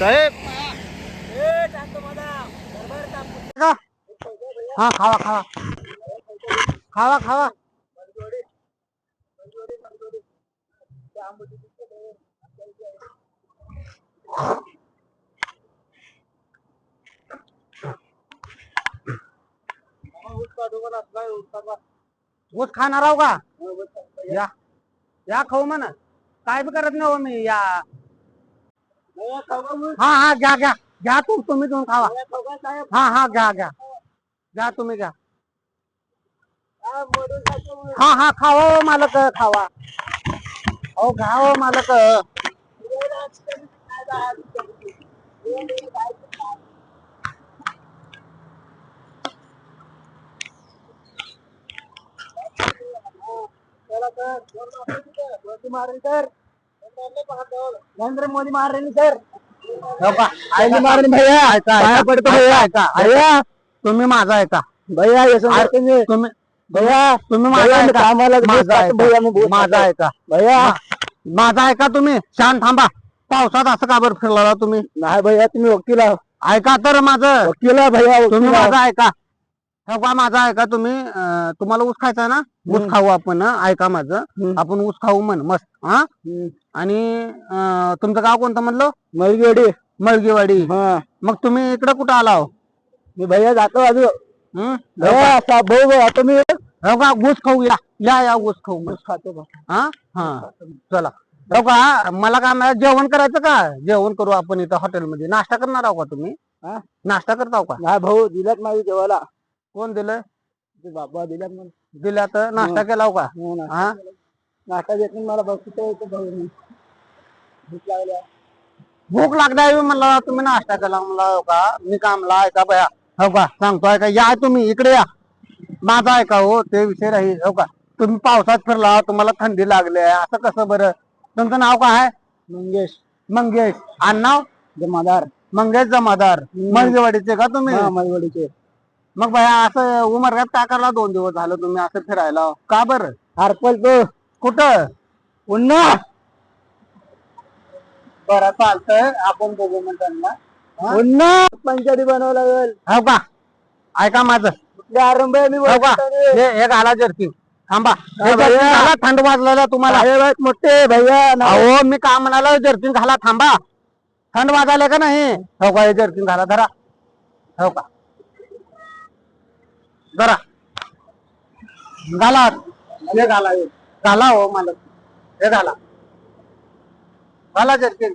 साहेब. का हा खावा खावा. खावा खावा. ऊस खाणार आहो का? या या खाऊ म्हणा. काय बी करत नाही हो मी या हा हा घ्या घ्या घ्या तू तुम्ही दोन खावा हा हा घ्या घ्या घ्या तुम्ही घ्या हा हा खावा मालक खावा हो घ्या मारेल तर नरेंद्र मोदी मारले सर. भैया पाया पडतो भैया. ऐका भैया तुम्ही माझा ऐका. भैया तुम्ही भैया तुम्ही माझा ऐका. माझा ऐका. माझा ऐका. भैया. माझा ऐका तुम्ही. शांत थांबा. पावसात असं का बरं फिरला तुम्ही? नाही भैया तुम्ही वकील ऐका तर माझं. वकील भैया तुम्ही माझं ऐका. हो का माझं ऐका तुम्ही अं, तुम्हाला ऊस खायचा ना? ऊस खाऊ आपण हं? ऐका माझं. आपण ऊस खाऊ म्हण मस्त हा? आणि अं, तुमचं गाव कोणतं म्हणलं? मळगेवाडी मळगेवाडी मग तुम्ही इकडे कुठं आला हो? मी भैया जातो अजून भाऊ आता मी. हो का? ऊस खाऊ या. या या ऊस खाऊ ऊस खातो हा? हा. चला. हो का? मला काय म्हणा, जेवण करायचं का? जेवण करू आपण इथं हॉटेलमध्ये. नाश्ता करणार आहो का तुम्ही? नाश्ता करताव का? नाही भाऊ दिल्यात माझी जेवायला. कोण दिलं? बाबा दिल्यात दिल्या तर नाश्ता केला हो का? हा नाश्ता देत मला बघतो भूक लागल्या. भूक लागल्या म्हणला तुम्ही नाश्ता केला म्हणला हो का? मी कामला ऐका बया? हो का? सांगतो ऐका या तुम्ही इकडे या. माझा ऐका हो ते विषय राहील हो का? तुम्ही पावसात फिरला तुम्हाला थंडी लागली आहे असं कसं बरं? तुमचं नाव काय आहे? मंगेश. मंगेश. आणि नाव? जमादार. मंगेश जमादार. मळगेवाडीचे का तुम्ही? मळगेवाडीचे मग भया असं उमरगात काय करला दोन दिवस झालं तुम्ही असं फिरायला? का बरं? हरपल तो. कुठं? पुन्हा बरं चालतंय. आपण बघू मग त्यांना. पुन्हा पंचायती बनवावं लागेल. हो का? ऐका माझं. आरंभ हो का? हे हे घाला जर्सी. थांबा. हे घाला थंड वाजलेला तुम्हाला. मोठे भैया. हो मी का म्हणाला जर्सी घाला थांबा. थंड वाजायला का नाही? हो का हे जर्सी घाला धरा. हो का? जरा. घाला. हे घाला हे. घाला हो मला हे घाला. घाला जर्किन.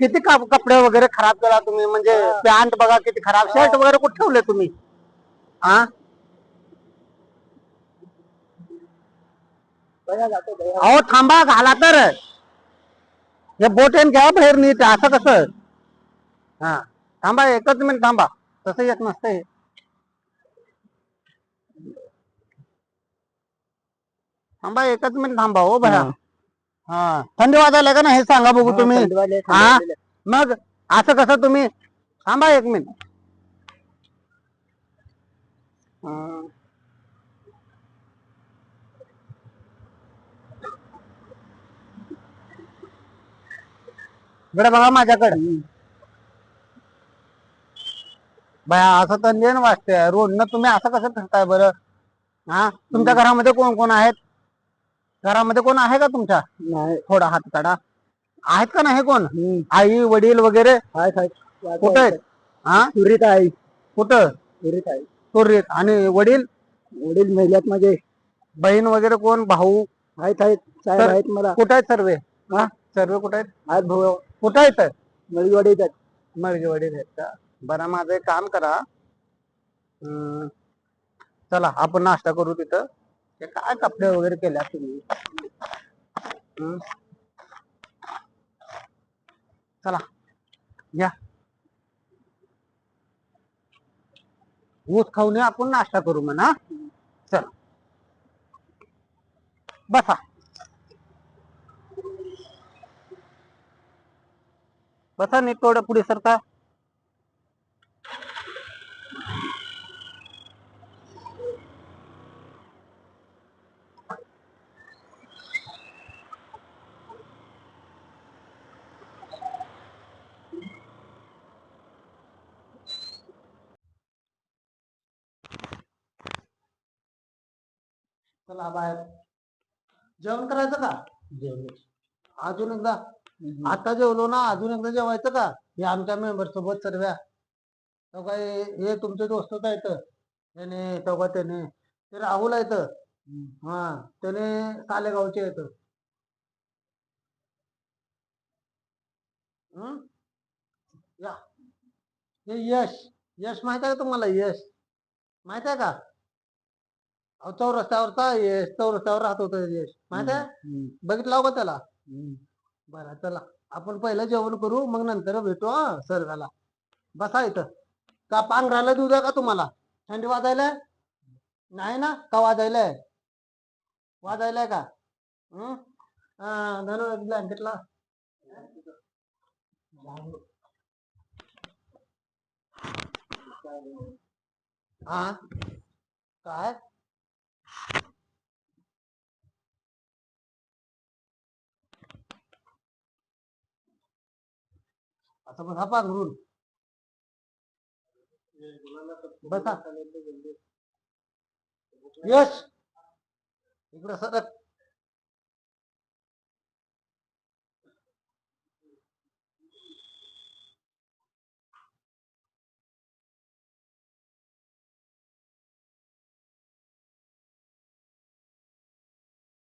किती का- कपडे वगैरे खराब केला तुम्ही? म्हणजे पॅन्ट बघा किती खराब. शर्ट वगैरे कुठे ठेवले तुम्ही? हा अहो थांबा घाला तर. हे बोटेन घ्या बाहेर नीट. असं कसं? हा. थांबा एकच मिनिट थांबा. तसं येत नसतं थांबा एकच मिनिट थांबा हो भया हा. थंडी वाजायला का ना हे सांगा बघू तुम्ही. हा? मग असं कसं तुम्ही थांबा एक मिनिट. इकडे बघा माझ्याकडे. बाया असं तर लेन वाटतंय रोडनं तुम्ही असं कसं फिरताय बरं? हा? तुमच्या घरामध्ये कोण कोण आहेत? घरामध्ये कोण आहे का तुमच्या? नाही. थोडा हात काढा आहेत का नाही कोण? आई वडील वगैरे? कुठे आहेत? हा? तुरीत आई कुठं? आई तुरीत आणि वडील? वडील महिल्यात माझे. बहीण वगैरे कोण? भाऊ? आहेत आहेत. साहेब आहेत मला. कुठे आहेत सर्वे? हा? सर्वे कुठे आहेत? आहेत भाऊ. कुठे आहेत? मळगेवाडीत आहेत. मळगेवाडीत आहेत का? बरं माझं एक काम करा. चला आपण नाश्ता करू तिथं. ते काय कपडे वगैरे केल्या तुम्ही चला या. ऊस खाऊन आपण नाश्ता करू म्हणा. चल. बसा. बसा नीट थोडं पुढे सरका. चला बाहेर जेवण करायचं का? जेवण. अजून एकदा. आता जेवलो ना अजून एकदा जेवायचं का? हे आमच्या मेंबर सोबत सर्व तो काय हे तुमचे दोस्तच आहेत. त्याने तो का त्याने ते राहुल आहेत. हा त्याने सालेगावचे आहेत? या. हे यश. यश माहीत आहे का तुम्हाला? यश. माहीत आहे का? अहो चौरस्त्यावरचा यश चौरस्त्यावर राहत होता यश माहीत आहे? बघितला का त्याला? बरं चला. आपण पहिलं जेवण करू मग नंतर भेटू हा सर्वाला बसा इथं. का पांघराला देऊ द्या का तुम्हाला? थंडी वाजायला नाही ना? का वाजायलाय? वाजायलाय का? धनु ब्लँकेटला. हा? काय? आता बघा पांघरून बसा. यश! इकडे सरक.